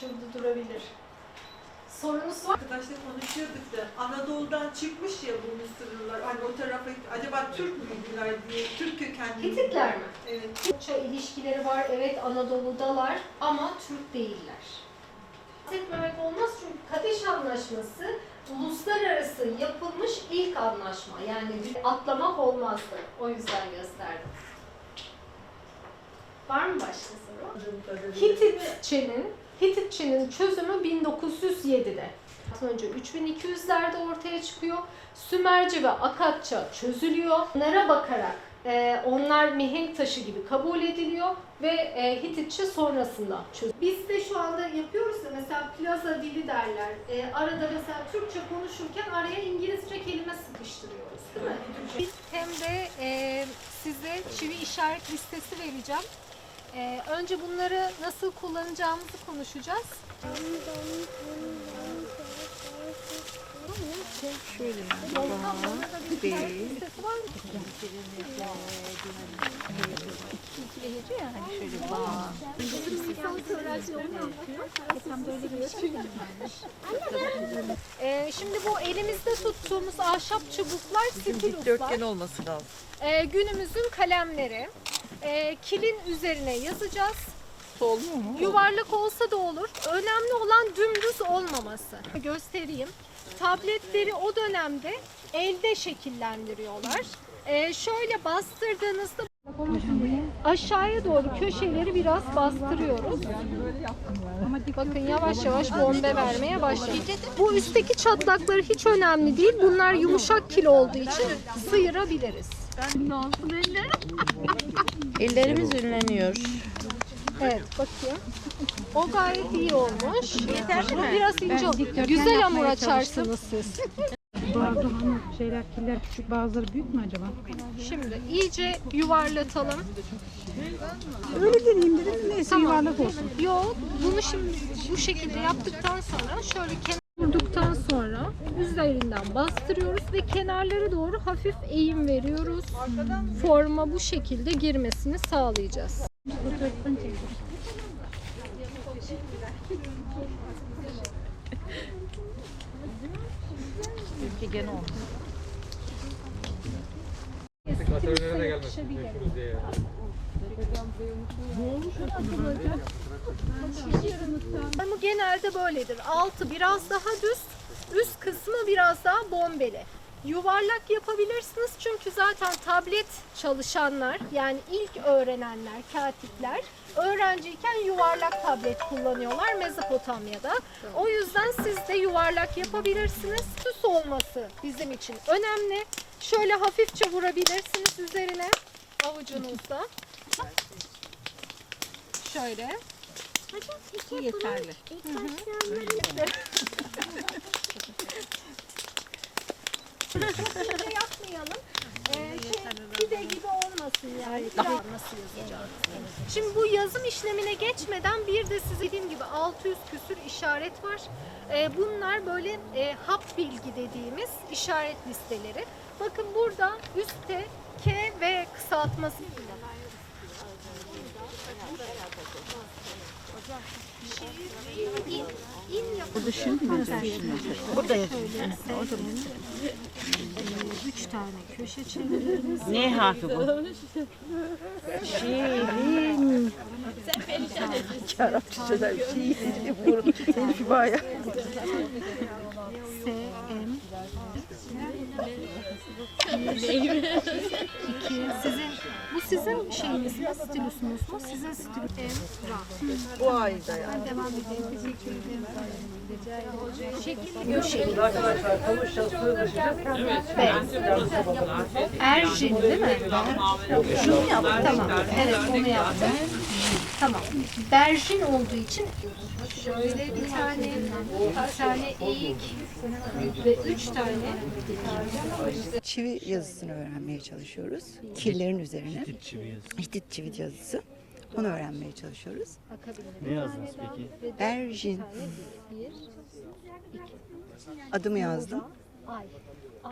şurada durabilir. Sorunuz var. Arkadaşla konuşuyorduk da Anadolu'dan çıkmış ya bu Mısırlılar. Hani o tarafa acaba Türk müydüler diye. Türk kökenli. Hititler mi? Evet. Türkçe ilişkileri var. Evet Anadolu'dalar ama Türk değiller. Bahsetmemek olmaz çünkü Kadeş Anlaşması uluslararası yapılmış ilk anlaşma. Yani bir atlamak olmazdı. O yüzden gösterdim. Var mı başka soru? Hititçenin Hititçenin çözümü 1907'de. Önce 3200'lerde ortaya çıkıyor. Sümerce ve Akatça çözülüyor. Bunlara bakarak e, onlar mihenk taşı gibi kabul ediliyor ve e, Hititçe sonrasında çözülüyor. Biz de şu anda yapıyoruz da mesela plaza dili derler. E, arada mesela Türkçe konuşurken araya İngilizce kelime sıkıştırıyoruz değil mi? Biz hem de e, size çivi işaret listesi vereceğim. Ee, önce bunları nasıl kullanacağımızı konuşacağız. Şöyle bir ya hani bağ. Ee, şimdi bu elimizde tuttuğumuz ahşap çubuklar stiluslar. Dikdörtgen olması lazım. Ee, günümüzün kalemleri. Ee, kilin üzerine yazacağız. Oluyor mu? Yuvarlak olsa da olur. Önemli olan dümdüz olmaması. Göstereyim. Tabletleri o dönemde elde şekillendiriyorlar. Ee, şöyle bastırdığınızda aşağıya doğru köşeleri biraz bastırıyoruz. Bakın yavaş yavaş bombe vermeye başladı. Bu üstteki çatlakları hiç önemli değil. Bunlar yumuşak kil olduğu için sıyırabiliriz. Ellerimiz ünleniyor. Evet bakayım. O gayet iyi olmuş. Yeterli mi? biraz ince oldu. Güzel hamur açarsınız siz. Bazı hani şeyler killer küçük bazıları büyük mü acaba? Şimdi iyice yuvarlatalım. Öyle deneyeyim dedim neyse yuvarlak olsun. Yok, bunu şimdi bu şekilde yaptıktan sonra şöyle kenar vurduktan sonra üzerinden bastırıyoruz ve kenarlara doğru hafif eğim veriyoruz. Forma bu şekilde girmesini sağlayacağız. Bu genelde böyledir. Altı biraz daha düz, üst kısmı biraz daha bombeli. Yuvarlak yapabilirsiniz çünkü zaten tablet çalışanlar yani ilk öğrenenler, katipler öğrenciyken yuvarlak tablet kullanıyorlar Mezopotamya'da. O yüzden siz de yuvarlak yapabilirsiniz. Süs olması bizim için önemli. Şöyle hafifçe vurabilirsiniz üzerine avucunuzda. Şöyle. Yeterli. Şimdi yapmayalım. Ee, şey, pide gibi olmasın yani. Biraz? Şimdi bu yazım işlemine geçmeden bir de size dediğim gibi 600 küsür işaret var. Ee, bunlar böyle e, hap bilgi dediğimiz işaret listeleri. Bakın burada üstte K ve kısaltması İn, in yapın. Burada Üç tane köşe çeviririz. Ne harfi bu? Şirin. Arapçada şirin. Elif baya. S, M. Sizin, bu sizin şeyiniz mi? Stilüsünüz mu? Sizin stilüs. M, Ra. Bu ayda ya. Devam edelim. Teşekkür ederim. Şekil köşeli. B. Erjin değil mi? Şunu mu yaptın? Tamam. Evet onu yaptım. Tamam. Berjin olduğu için şöyle bir tane, bir tane eğik ve üç tane Çivi yazısını öğrenmeye çalışıyoruz. Killerin üzerine. Hitit çivi yazısı. Hitit çivi yazısı. Onu öğrenmeye çalışıyoruz. Ne yazdınız peki? Berjin. bir, Adımı yazdım.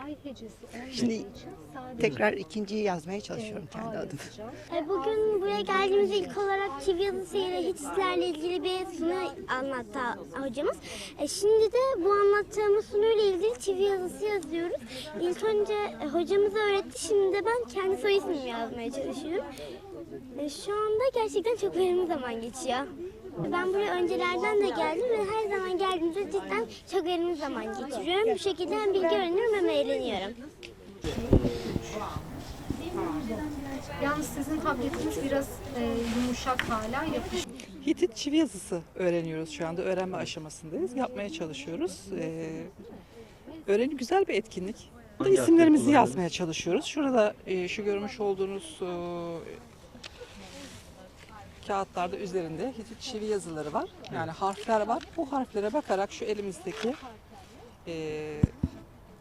Ay. hecesi Şimdi için sadece Tekrar ikinciyi yazmaya çalışıyorum kendi yazacağım. E, Bugün buraya geldiğimizde ilk olarak çivi yazısıyla hitislerle ilgili bir sunu anlattı hocamız. E, Şimdi de bu anlattığımız sunuyla ilgili çivi yazısı yazıyoruz. İlk önce e, hocamız öğretti, şimdi de ben kendi soy ismimi yazmaya çalışıyorum. E, Şu anda gerçekten çok verimli zaman geçiyor. Ben buraya öncelerden de geldim ve her zaman geldiğimde cidden çok verimli zaman geçiriyorum. Bu şekilde hem bilgi öğreniyorum hem eğleniyorum. Yalnız sizin tabletiniz biraz e, yumuşak hala yapış. Hitit çivi yazısı öğreniyoruz şu anda. Öğrenme aşamasındayız. Yapmaya çalışıyoruz. Ee, öğreni güzel bir etkinlik. Burada isimlerimizi yazmaya çalışıyoruz. Şurada e, şu görmüş olduğunuz e, kağıtlarda üzerinde Hitit çivi yazıları var. Yani harfler var. Bu harflere bakarak şu elimizdeki e,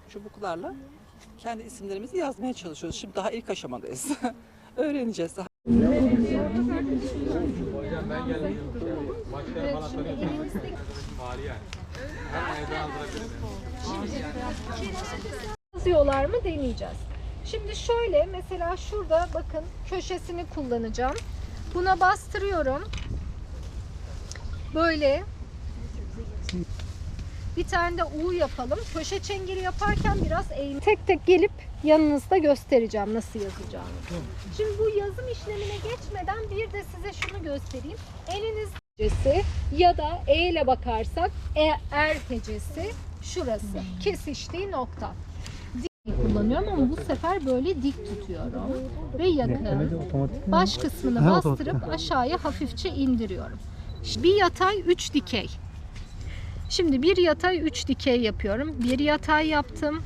çubuklarla kendi isimlerimizi yazmaya çalışıyoruz. Şimdi daha ilk aşamadayız. Öğreneceğiz. Daha Hocam yazıyorlar mı deneyeceğiz. Şimdi şöyle mesela şurada bakın köşesini kullanacağım. Buna bastırıyorum. Böyle bir tane de U yapalım. Köşe çengeli yaparken biraz eğim. Tek tek gelip yanınızda göstereceğim nasıl yazacağını. Şimdi bu yazım işlemine geçmeden bir de size şunu göstereyim. Eliniz hecesi ya da E ile bakarsak e, er hecesi şurası. Kesiştiği nokta kullanıyorum ama bu sefer böyle dik tutuyorum ve yakın. Baş kısmını bastırıp aşağıya hafifçe indiriyorum. Bir yatay, üç dikey. Şimdi bir yatay, üç dikey yapıyorum. Bir yatay yaptım.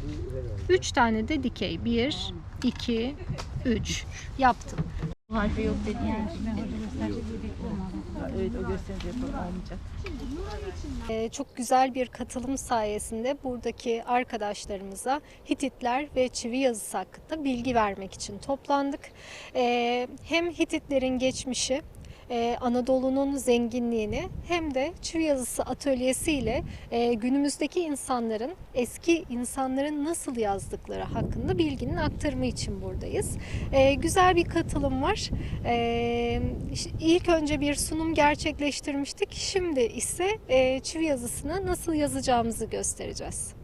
Üç tane de dikey. Bir, iki, üç yaptım. Harfi yok dedi yani. evet o gösterince olmayacak. Ee, çok güzel bir katılım sayesinde buradaki arkadaşlarımıza Hititler ve çivi yazısı hakkında bilgi vermek için toplandık. Ee, hem Hititlerin geçmişi, e, Anadolu'nun zenginliğini hem de çivi yazısı atölyesiyle e, günümüzdeki insanların, eski insanların nasıl yazdıkları hakkında bilginin aktarımı için buradayız. E, güzel bir katılım var. E, ilk önce bir sunum gerçekleştirmiştik. Şimdi ise e, çivi yazısını nasıl yazacağımızı göstereceğiz.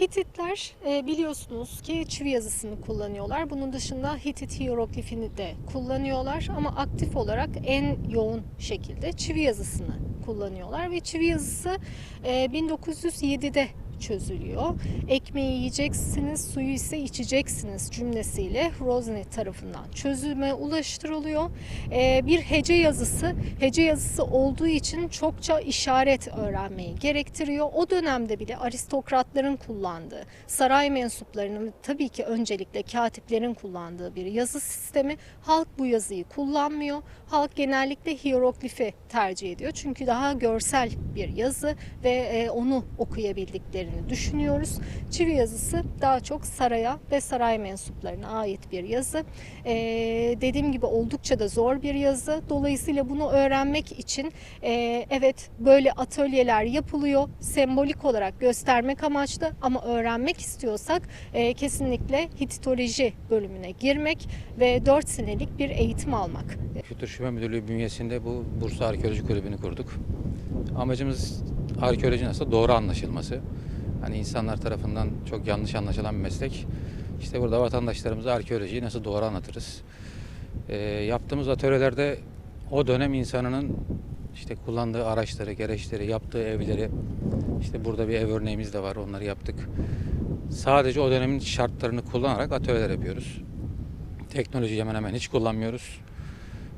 Hititler e, biliyorsunuz ki çivi yazısını kullanıyorlar. Bunun dışında Hitit hieroglifini de kullanıyorlar ama aktif olarak en yoğun şekilde çivi yazısını kullanıyorlar ve çivi yazısı e, 1907'de çözülüyor. Ekmeği yiyeceksiniz, suyu ise içeceksiniz cümlesiyle Rosny tarafından çözüme ulaştırılıyor. Ee, bir hece yazısı, hece yazısı olduğu için çokça işaret öğrenmeyi gerektiriyor. O dönemde bile aristokratların kullandığı, saray mensuplarının tabii ki öncelikle katiplerin kullandığı bir yazı sistemi. Halk bu yazıyı kullanmıyor. Halk genellikle hieroglifi tercih ediyor. Çünkü daha görsel bir yazı ve e, onu okuyabildiklerini düşünüyoruz. Çivi yazısı daha çok saraya ve saray mensuplarına ait bir yazı. E, dediğim gibi oldukça da zor bir yazı. Dolayısıyla bunu öğrenmek için e, evet böyle atölyeler yapılıyor. Sembolik olarak göstermek amaçlı ama öğrenmek istiyorsak e, kesinlikle Hititoloji bölümüne girmek ve 4 senelik bir eğitim almak. Kültür Şube Müdürlüğü bünyesinde bu Bursa Arkeoloji Kulübü'nü kurduk. Amacımız arkeolojinin aslında doğru anlaşılması. Hani insanlar tarafından çok yanlış anlaşılan bir meslek. İşte burada vatandaşlarımıza arkeolojiyi nasıl doğru anlatırız. Ee, yaptığımız atölyelerde o dönem insanının işte kullandığı araçları, gereçleri, yaptığı evleri, işte burada bir ev örneğimiz de var, onları yaptık. Sadece o dönemin şartlarını kullanarak atölyeler yapıyoruz. Teknoloji hemen hemen hiç kullanmıyoruz.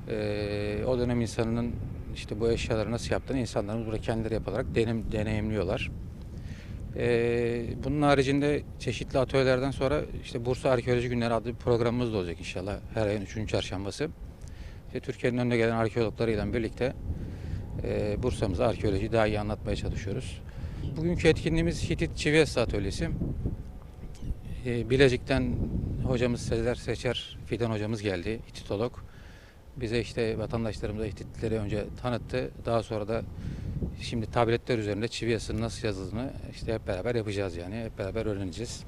Ee, o dönem insanının işte bu eşyaları nasıl yaptığını insanlarımız burada kendileri yaparak denem, deneyimliyorlar. Ee, bunun haricinde çeşitli atölyelerden sonra işte Bursa Arkeoloji Günleri adlı bir programımız da olacak inşallah her ayın 3. çarşambası. İşte Türkiye'nin önüne gelen arkeologlarıyla birlikte e, arkeolojiyi daha iyi anlatmaya çalışıyoruz. Bugünkü etkinliğimiz Hitit Çiviyesi Atölyesi. E, Bilecik'ten hocamız Sezer Seçer, Fidan hocamız geldi, Hititolog. Bize işte vatandaşlarımıza Hititleri önce tanıttı. Daha sonra da şimdi tabletler üzerinde çivi yazısının nasıl yazıldığını işte hep beraber yapacağız yani. Hep beraber öğreneceğiz.